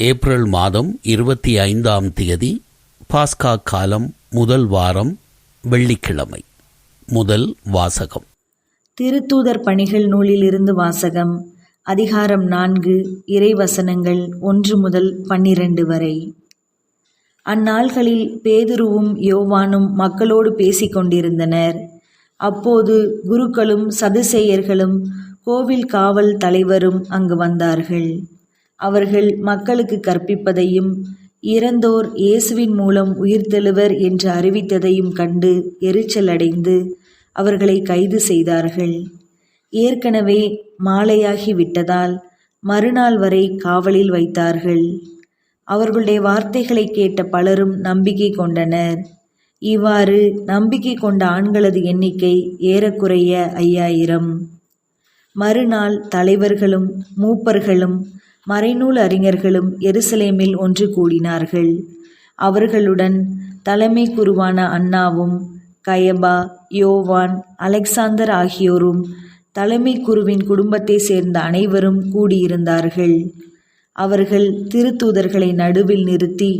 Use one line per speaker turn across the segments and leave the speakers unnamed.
April மாதம் இருபத்தி ஐந்தாம் தேதி பாஸ்கா காலம் முதல் வாரம் வெள்ளிக்கிழமை. முதல் வாசகம்.
திருத்தூதர் பணிகள் நூலிலிருந்து வாசகம். அதிகாரம் நான்கு இறைவசனங்கள் ஒன்று முதல் பன்னிரண்டு வரை. அந்நாள்களில் பேதுருவும் யோவானும் மக்களோடு பேசிக் கொண்டிருந்தனர். அப்போது குருக்களும் சதுசேயர்களும் கோவில் காவல் தலைவரும் அங்கு வந்தார்கள். அவர்கள் மக்களுக்கு கற்பிப்பதையும் இறந்தோர் இயேசுவின் மூலம் உயிர்த்தெழுவர் என்று அறிவித்ததையும் கண்டு எரிச்சலடைந்து அவர்களை கைது செய்தார்கள். ஏற்கனவே மாலையாகி விட்டதால் மறுநாள் வரை காவலில் வைத்தார்கள். அவர்களுடைய வார்த்தைகளை கேட்ட பலரும் நம்பிக்கை கொண்டனர். இவ்வாறு நம்பிக்கை கொண்ட ஆண்களது எண்ணிக்கை ஏறக்குறைய ஐயாயிரம். மறுநாள் தலைவர்களும் மூப்பர்களும் மறைநூல் அறிஞர்களும் எருசலேமில் ஒன்று கூடினார்கள். அவர்களுடன் தலைமை குருவான அண்ணாவும் கயபா யோவான் அலெக்சாந்தர் ஆகியோரும் தலைமை குருவின் குடும்பத்தை சேர்ந்த அனைவரும் கூடியிருந்தார்கள். அவர்கள் திருத்தூதர்களை நடுவில் நிறுத்தி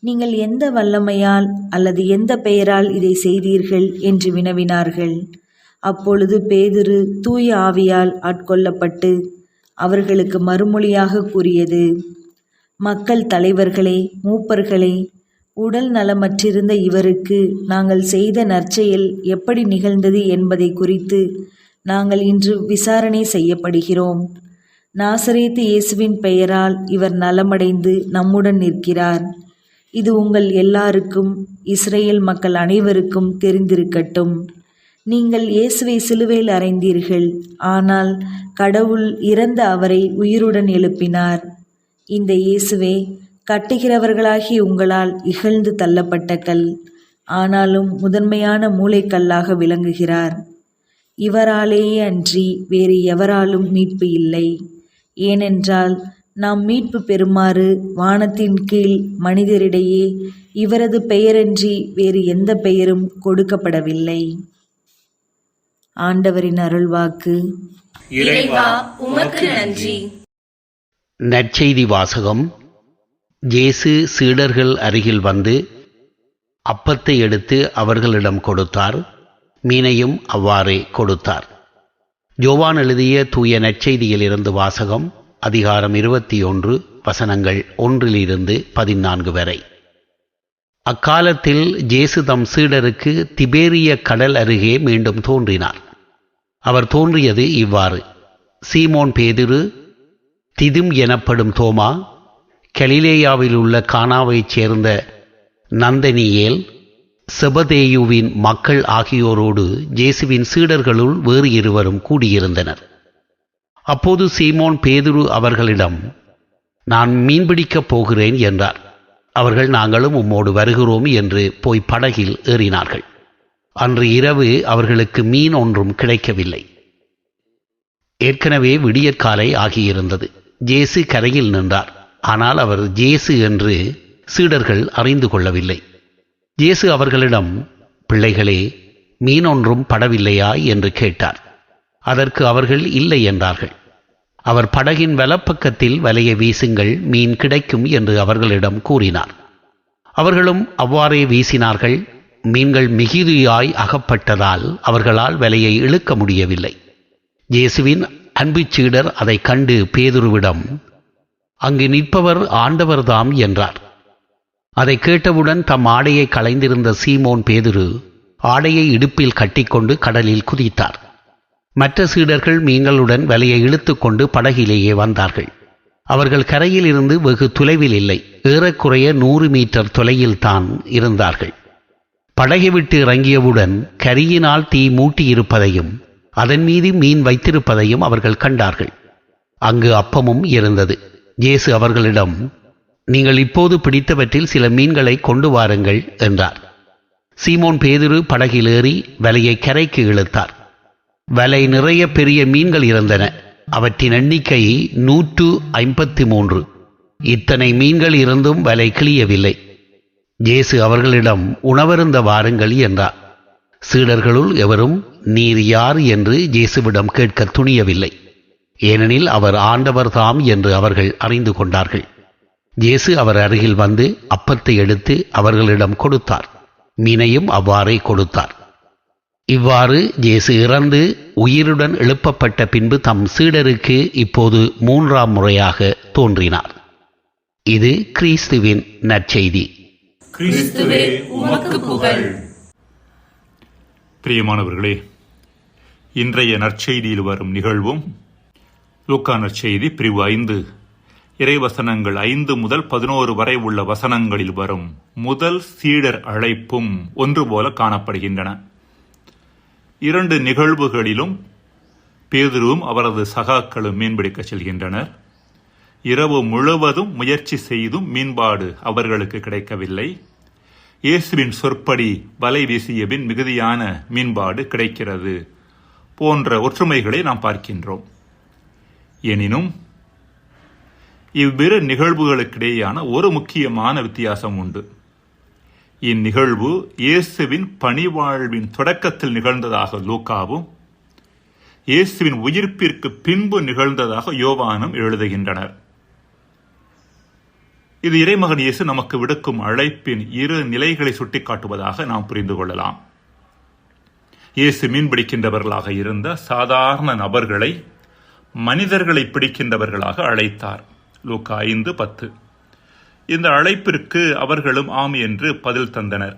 நீங்கள் எந்த வல்லமையால் அல்லது எந்த பெயரால் இதை செய்தீர்கள்? என்று வினவினார்கள். அப்பொழுது பேதுரு தூய ஆவியால் ஆட்கொள்ளப்பட்டு அவர்களுக்கு மறுமொழியாக கூறியது மக்கள் தலைவர்களே மூப்பர்களே உடல் நலமற்றிருந்த இவருக்கு நாங்கள் செய்த நற்செயல் எப்படி நிகழ்ந்தது என்பதை குறித்து நாங்கள் இன்று விசாரணை செய்யப்படுகிறோம். நாசரேத்து இயேசுவின் பெயரால் இவர் நலமடைந்து நம்முடன் நிற்கிறார். இது உங்கள் எல்லாருக்கும் இஸ்ரேல் மக்கள் அனைவருக்கும் தெரிந்திருக்கட்டும். நீங்கள் இயேசுவை சிலுவையில் அறைந்தீர்கள். ஆனால் கடவுள் இறந்த அவரை உயிருடன் எழுப்பினார். இந்த இயேசுவே கட்டுகிறவர்களாகி உங்களால் இகழ்ந்து தள்ளப்பட்ட கல் ஆனாலும் முதன்மையான மூளைக்கல்லாக விளங்குகிறார். இவராலேயே அன்றி வேறு எவராலும் மீட்பு இல்லை. ஏனென்றால் நாம் மீட்பு பெறுமாறு வானத்தின் கீழ் மனிதரிடையே இவரது பெயரன்றி வேறு எந்த பெயரும் கொடுக்கப்படவில்லை. ஆண்டவரின் அருள்வாக்கு.
இறைவா உமக்கு நன்றி.
நற்செய்தி வாசகம். இயேசு சீடர்கள் அருகில் வந்து அப்பத்தை எடுத்து அவர்களிடம் கொடுத்தார். மீனையும் அவ்வாறே கொடுத்தார். யோவான் எழுதிய தூய நற்செய்தியிலிருந்து வாசகம் அதிகாரம் இருபத்தி ஒன்று வசனங்கள் ஒன்றிலிருந்து பதினான்கு வரை. அக்காலத்தில் ஜேசு தம் சீடருக்கு திபேரிய கடல் அருகே மீண்டும் தோன்றினார். அவர் தோன்றியது இவ்வாறு. சீமோன் பேதிரு திதும் எனப்படும் தோமா கலிலேயாவில் உள்ள கானாவைச் சேர்ந்த நந்தனியேல் செபதேயுவின் மக்கள் ஆகியோரோடு ஜேசுவின் சீடர்களுள் வேறு இருவரும் கூடியிருந்தனர். அப்போது சீமோன் பேதுரு அவர்களிடம் நான் மீன்பிடிக்கப் போகிறேன் என்றார். அவர்கள் நாங்களும் உம்மோடு வருகிறோம் என்று போய் படகில் ஏறினார்கள். அன்று இரவு அவர்களுக்கு மீன் ஒன்றும் கிடைக்கவில்லை. ஏற்கனவே விடியற்காலை ஆகியிருந்தது. ஜேசு கரையில் நின்றார். ஆனால் அவர் ஜேசு என்று சீடர்கள் அறிந்து கொள்ளவில்லை. ஜேசு அவர்களிடம் பிள்ளைகளே மீன் ஒன்றும் படவில்லையா? என்று கேட்டார். அதற்கு அவர்கள் இல்லை என்றார்கள். அவர் படகின் வலப்பக்கத்தில் வலையை வீசுங்கள் மீன் கிடைக்கும் என்று அவர்களிடம் கூறினார். அவர்களும் அவ்வாறே வீசினார்கள். மீன்கள் மிகுதியாய் அகப்பட்டதால் அவர்களால் வலையை இழுக்க முடியவில்லை. இயேசுவின் அன்பு சீடர் அதை கண்டு பேதுருவிடம் அங்கு நிற்பவர் ஆண்டவர்தாம் என்றார். அதை கேட்டவுடன் தம் ஆடையை களைந்திருந்த சீமோன் பேதுரு ஆடையை இடுப்பில் கட்டிக்கொண்டு கடலில் குதித்தார். மற்ற சீடர்கள் மீன்களுடன் வலையை இழுத்துக்கொண்டு படகிலேயே வந்தார்கள். அவர்கள் கரையில் இருந்து வெகு தொலைவில் இல்லை. ஏறக்குறைய நூறு மீட்டர் தொலையில் தான் இருந்தார்கள். படகை விட்டு இறங்கியவுடன் கரியினால் தீ மூட்டியிருப்பதையும் அதன் மீது மீன் வைத்திருப்பதையும் அவர்கள் கண்டார்கள். அங்கு அப்பமும் இருந்தது. இயேசு அவர்களிடம் நீங்கள் இப்போது பிடித்தவற்றில் சில மீன்களை கொண்டு வாருங்கள் என்றார். சீமோன் பேதுரு படகில் ஏறி வலையை கரைக்கு இழுத்தார். வலை நிறைய பெரிய மீன்கள் இருந்தன. அவற்றின் எண்ணிக்கை நூற்று ஐம்பத்தி மூன்று. இத்தனை மீன்கள் இருந்தும் வலை கிளியவில்லை இயேசு அவர்களிடம் உணவருந்த வாருங்கள் என்றார். சீடர்களுள் எவரும் நீர் யார் என்று இயேசுவிடம் கேட்க துணியவில்லை. ஏனெனில் அவர் ஆண்டவர் தாம் என்று அவர்கள் அறிந்து கொண்டார்கள். இயேசு அவர் அருகில் வந்து அப்பத்தை எடுத்து அவர்களிடம் கொடுத்தார். மீனையும் அவ்வாறே கொடுத்தார். இவ்வாறு இயேசு இறந்து உயிருடன் எழுப்பப்பட்ட பின்பு தம் சீடருக்கு இப்போது மூன்றாம் முறையாக தோன்றினார். இது கிறிஸ்துவின் நற்செய்தி.
கிறிஸ்துவே உமக்கு புகழ்.
பிரியமானவர்களே இன்றைய நற்செய்தியில் வரும் நிகழ்வும் லூக்கா நற்செய்தி பிரிவு ஐந்து இறைவசனங்கள் ஐந்து முதல் பதினோரு வரை உள்ள வசனங்களில் வரும் முதல் சீடர் அழைப்பும் ஒன்று போல காணப்படுகின்றன. இரண்டு நிகழ்வுகளிலும் பேதுருவும் அவரது சகாக்களும் மீன்பிடிக்க செல்கின்றனர். இரவு முழுவதும் முயற்சி செய்தும் மீன்பாடு அவர்களுக்கு கிடைக்கவில்லை. இயேசுவின் சொற்படி வலை வீசிய பின் மிகுதியான மீன்பாடு கிடைக்கிறது போன்ற ஒற்றுமைகளை நாம் பார்க்கின்றோம். எனினும் இவ்விரு நிகழ்வுகளுக்கிடையேயான ஒரு முக்கியமான வித்தியாசம் உண்டு. இந்நிகழ்வு இயேசுவின் பணிவாழ்வின் தொடக்கத்தில் நிகழ்ந்ததாக லூக்காவும் இயேசுவின் உயிர்ப்பிற்கு பின்பு நிகழ்ந்ததாக யோவானும் எழுதுகின்றனர். இது இறைமகன் இயேசு நமக்கு விடுக்கும் அழைப்பின் இரு நிலைகளை சுட்டிக்காட்டுவதாக நாம் புரிந்து கொள்ளலாம். இயேசு மீன் பிடிக்கின்றவர்களாக இருந்த சாதாரண நபர்களை மனிதர்களை பிடிக்கின்றவர்களாக அழைத்தார். லூக்கா ஐந்து பத்து. இந்த அழைப்பிற்கு அவர்களும் ஆம் என்று பதில் தந்தனர்.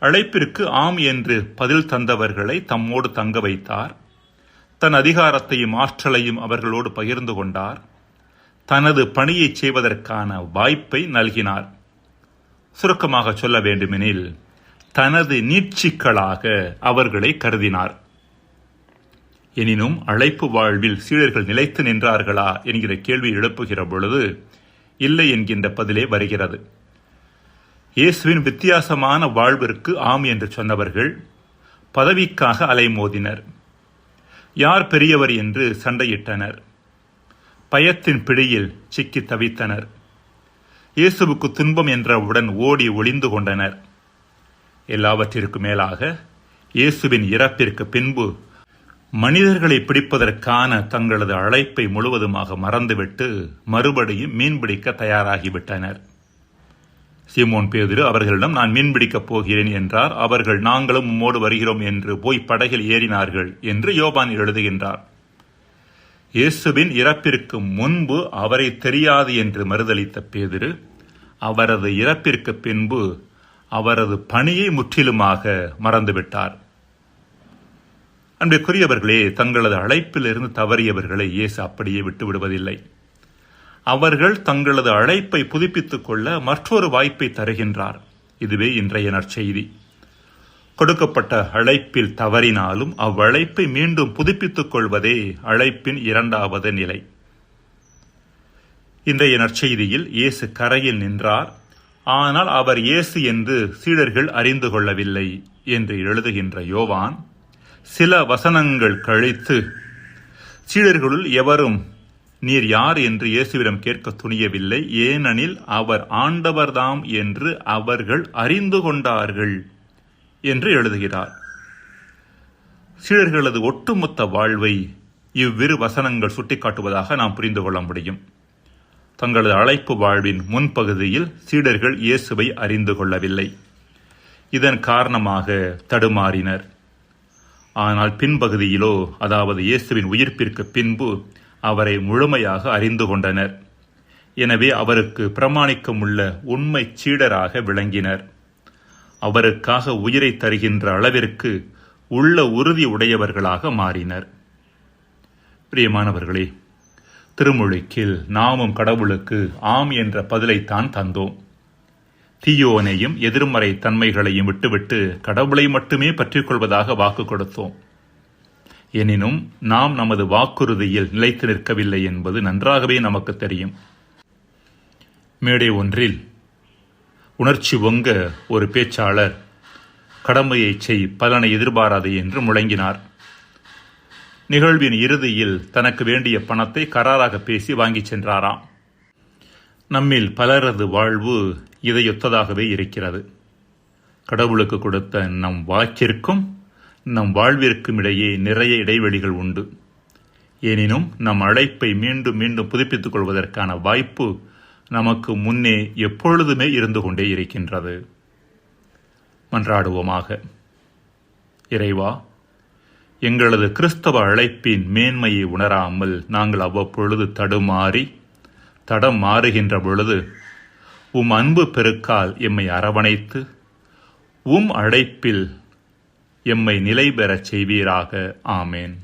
அழைப்பிற்கு ஆம் என்று பதில் தந்தவர்களை தம்மோடு தங்க வைத்தார். தன் அதிகாரத்தையும் ஆற்றலையும் அவர்களோடு பகிர்ந்து கொண்டார். தனது பணியை செய்வதற்கான வாய்ப்பை நல்கினார். சுருக்கமாக சொல்ல வேண்டுமெனில் தனது நீட்சிக்களாக அவர்களை கருதினார். எனினும் அழைப்பு வாழ்வில் சீடர்கள் நிலைத்து நின்றார்களா என்கிற கேள்வி எழுப்புகிற பொழுது இல்லை என்கின்ற பதிலே வருகிறது. இயேசுவின் வித்தியாசமான வாழ்விற்கு ஆம் என்று சொன்னவர்கள் பதவிக்காக அலைமோதினர். யார் பெரியவர் என்று சண்டையிட்டனர். பயத்தின் பிடியில் சிக்கி தவித்தனர். இயேசுவுக்கு துன்பம் என்றவுடன் ஓடி ஒளிந்து கொண்டனர். எல்லாவற்றிற்கும் மேலாக இயேசுவின் இறப்பிற்கு பின்பு மனிதர்களை பிடிப்பதற்கான தங்களது அழைப்பை முழுவதுமாக மறந்துவிட்டு மறுபடியும் மீன்பிடிக்க தயாராகிவிட்டனர். சீமோன் பேதுரு அவர்களிடம் நான் மீன்பிடிக்கப் போகிறேன் என்றார். அவர்கள் நாங்களும் உம்மோடு வருகிறோம் என்று போய் படகில் ஏறினார்கள் என்று யோபான் எழுதுகின்றார். இயேசுவின் இறப்பிற்கு முன்பு அவரை தெரியாது என்று மறுதளித்த பேதிரு அவரது இறப்பிற்கு பின்பு அவரது பணியை முற்றிலுமாக மறந்துவிட்டார். அன்பிற்குரியவர்களே தங்களது அழைப்பிலிருந்து தவறியவர்களை இயேசு அப்படியே விட்டு விடுவதில்லை. அவர்கள் தங்களது அழைப்பை புதுப்பித்துக் கொள்ள மற்றொரு வாய்ப்பை தருகின்றார். இதுவே இன்றைய நற்செய்தி. கொடுக்கப்பட்ட அழைப்பில் தவறினாலும் அவ்வழைப்பை மீண்டும் புதுப்பித்துக் கொள்வதே அழைப்பின் இரண்டாவது நிலை. இன்றைய நற்செய்தியில் இயேசு கரையில் நின்றார். ஆனால் அவர் இயேசு என்று சீடர்கள் அறிந்து கொள்ளவில்லை என்று எழுதுகின்ற யோவான் சில வசனங்கள் கழித்து சீடர்களுள் எவரும் நீர் யார் என்று இயேசுவிடம் கேட்க துணியவில்லை. ஏனெனில் அவர் ஆண்டவர்தாம் என்று அவர்கள் அறிந்து கொண்டார்கள் என்று எழுதுகிறார். சீடர்களது ஒட்டுமொத்த வாழ்வை இவ்விரு வசனங்கள் சுட்டிக்காட்டுவதாக நாம் புரிந்து கொள்ள முடியும். தங்களது அழைப்பு வாழ்வின் முன்பகுதியில் சீடர்கள் இயேசுவை அறிந்து கொள்ளவில்லை. இதன் காரணமாக தடுமாறினர். ஆனால் பின்பகுதியிலோ அதாவது இயேசுவின் உயிர்ப்பிற்கு பின்பு அவரை முழுமையாக அறிந்து கொண்டனர். எனவே அவருக்கு பிரமாணிக்கமுள்ள உண்மை சீடராக விளங்கினர். அவருக்காக உயிரை தருகின்ற அளவிற்கு உள்ள உறுதி உடையவர்களாக மாறினர். பிரியமானவர்களே திருமொழிக்கில் நாமும் கடவுளுக்கு ஆம் என்ற பதிலைத்தான் தந்தோம். தீயோனையும் எதிர்மறை தன்மைகளையும் விட்டுவிட்டு கடவுளை மட்டுமே பற்றிக்கொள்வதாக வாக்கு கொடுத்தோம். எனினும் நாம் நமது வாக்குறுதியில் நிலைத்து நிற்கவில்லை என்பது நன்றாகவே நமக்கு தெரியும். மேடை ஒன்றில் உணர்ச்சி ஒங்க ஒரு பேச்சாளர் கடமையை செய் பலனை எதிர்பாராது என்று முழங்கினார். நிகழ்வின் இறுதியில் தனக்கு வேண்டிய பணத்தை கராராக பேசி வாங்கிச் சென்றாராம். நம்மில் பலரது வாழ்வு இதையொத்ததாகவே இருக்கிறது. கடவுளுக்கு கொடுத்த நம் வாக்கிற்கும் நம் வாழ்விற்கும் இடையே நிறைய இடைவெளிகள் உண்டு. எனினும் நம் அழைப்பை மீண்டும் மீண்டும் புதுப்பித்துக் கொள்வதற்கான வாய்ப்பு நமக்கு முன்னே எப்பொழுதுமே இருந்து கொண்டே இருக்கின்றது. மன்றாடுவோமாக. இறைவா எங்களது கிறிஸ்தவ அழைப்பின் மேன்மையை உணராமல் நாங்கள் அவ்வப்பொழுது தடுமாறி தடம் மாறுகின்ற பொழுது உம் அன்பு பெருக்கால் எம்மை அரவணைத்து உம் அழைப்பில் எம்மை நிலை பெறச் செய்வீராக. ஆமேன்.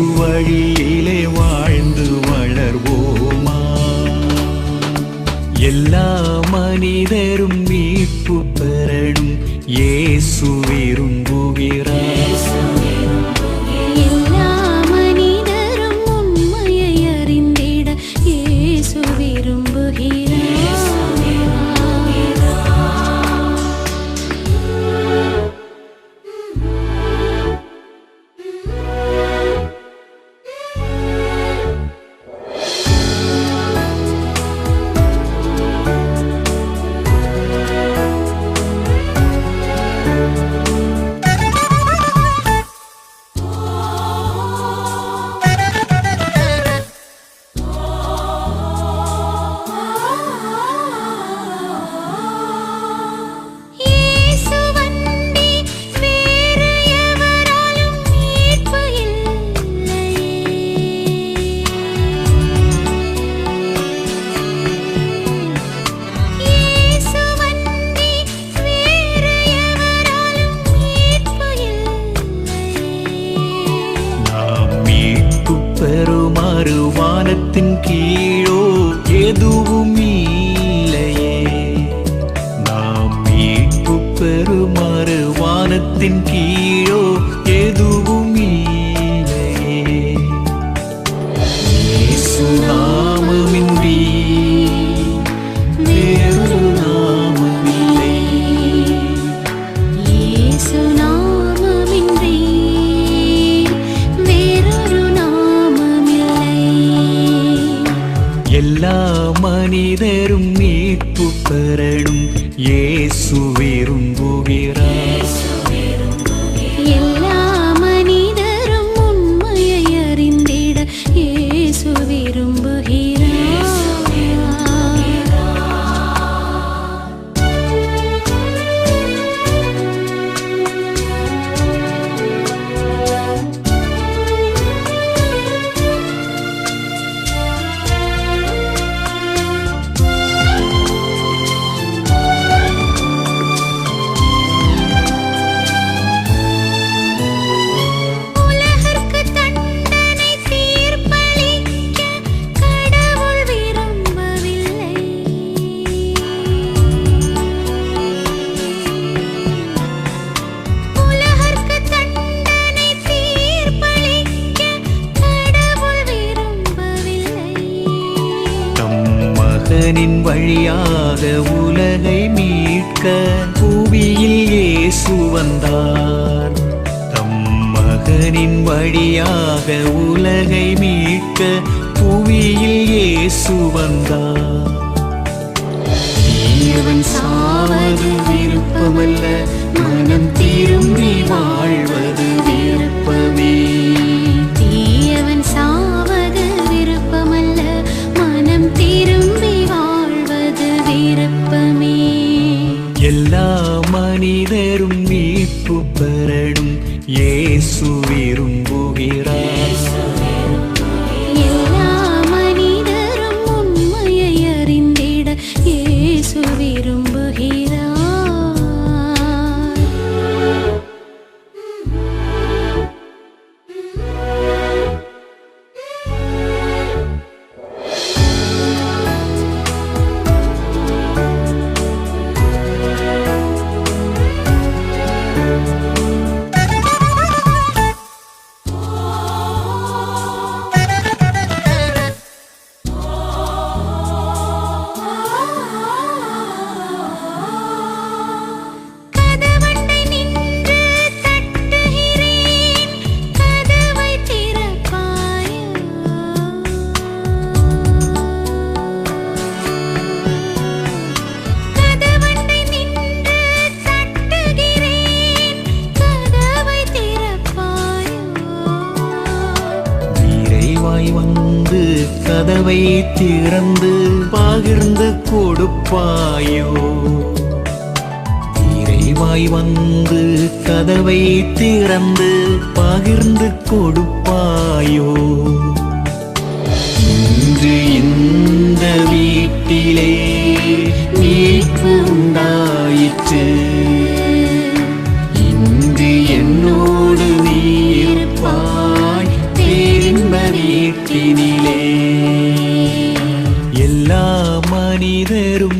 புதுவழி மீளாத உலகை மீட்க புவியில் இயேசு வந்தார். தம் மகனின் வழியாக உலகை மீட்க புவியில் இயேசு வந்தார். சாவது விருப்பமல்ல மனம் திரும்பி வாழ்வது
கதவை
திறந்து பகிர்ந்து கொடுப்பாயோ? இறைவாய் வந்து கதவை திறந்து பகிர்ந்து கொடுப்பாயோ? இன்று இந்த வீட்டிலே மீட்பு உண்டாயிற்று. இன்று என்னோடு நீ இருப்பாய். பேரின்ப வீட்டினே மனிதரும் மீட்பு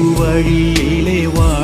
இயேசு வழியிலே வா.